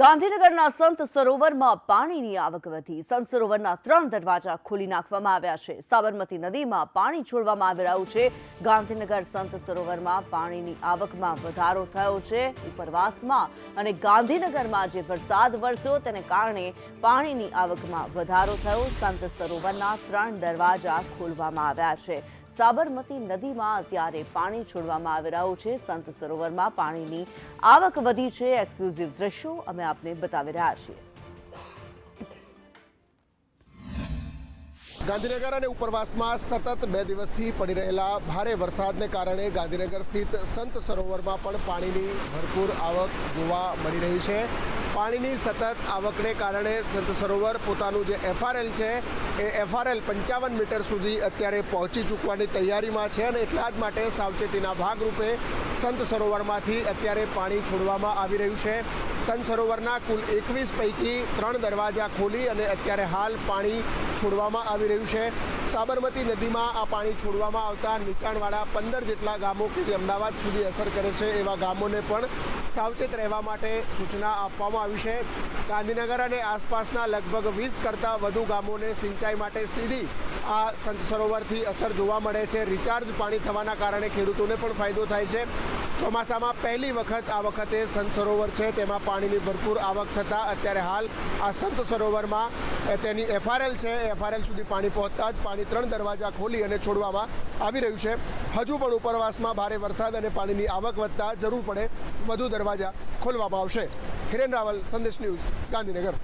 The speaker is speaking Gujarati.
ગાંધીનગરના સંત સરોવરમાં પાણીની આવક વધી. સંત સરોવરના ત્રણ દરવાજા ખોલી નાખવામાં આવ્યા છે. સાબરમતી નદીમાં પાણી છોડવામાં આવી રહ્યું છે. ગાંધીનગર સંત સરોવરમાં પાણીની આવકમાં વધારો થયો છે. ઉપરવાસમાં અને ગાંધીનગરમાં જે વરસાદ વરસ્યો તેને કારણે પાણીની આવકમાં વધારો થયો. સંત સરોવરના ત્રણ દરવાજા ખોલવામાં આવ્યા છે. સાબરમતી નદીમાં અત્યારે પાણી છોડવામાં આવી રહ્યું છે. સંત સરોવરમાં પાણીની આવક વધી છે. એક્સક્લુઝિવ દ્રશ્યો અમે આપને બતાવી રહ્યા છીએ. ગાંધીનગર અને ઉપરવાસમાં સતત બે દિવસથી પડી રહેલા ભારે વરસાદને કારણે ગાંધીનગર સ્થિત સંત સરોવરમાં પણ પાણીની ભરપૂર આવક જોવા મળી રહી છે. પાણીની સતત આવકને કારણે સંત સરોવર પોતાનું જે એફઆરએલ છે, એ એફઆરએલ પંચાવન મીટર સુધી અત્યારે પહોંચી ચૂકવાની તૈયારીમાં છે અને એટલા જ માટે સાવચેતીના ભાગરૂપે સંત સરોવરમાંથી અત્યારે પાણી છોડવામાં આવી રહ્યું છે. સંત સરોવરના કુલ એકવીસ પૈકી ત્રણ દરવાજા ખોલી અને અત્યારે હાલ પાણી છોડવામાં આવી રહ્યું છે. સાબરમતી નદીમાં આ પાણી છોડવામાં આવતા નીચાણવાળા પંદર જેટલા ગામો કે જે અમદાવાદ સુધી અસર કરે છે એવા ગામોને પણ સાવચેત રહેવા માટે સૂચના આપવામાં આવી છે. ગાંધીનગર અને આસપાસના લગભગ વીસ કરતાં વધુ ગામોને સિંચાઈ માટે સીધી આ સંત સરોવરથી અસર જોવા મળે છે. રિચાર્જ પાણી થવાના કારણે ખેડૂતોને પણ ફાયદો થાય છે. ચોમાસામાં પહેલી વખત આ વખતે સંત સરોવર છે, તેમાં પાણીની ભરપૂર આવક થતાં અત્યારે હાલ આ સંત સરોવરમાં તેની એફઆરએલ છે એફઆરએલ સુધી પાણી પહોંચતા જ પાણી ત્રણ દરવાજા ખોલી અને છોડવામાં આવી રહ્યું છે. હજુ પણ ઉપરવાસમાં ભારે વરસાદ અને પાણીની આવક વધતા જરૂર પડે, વધુ દરવાજા ખોલવામાં આવશે. હિરેન રાવલ, સંદેશ ન્યૂઝ ગાંધીનગર.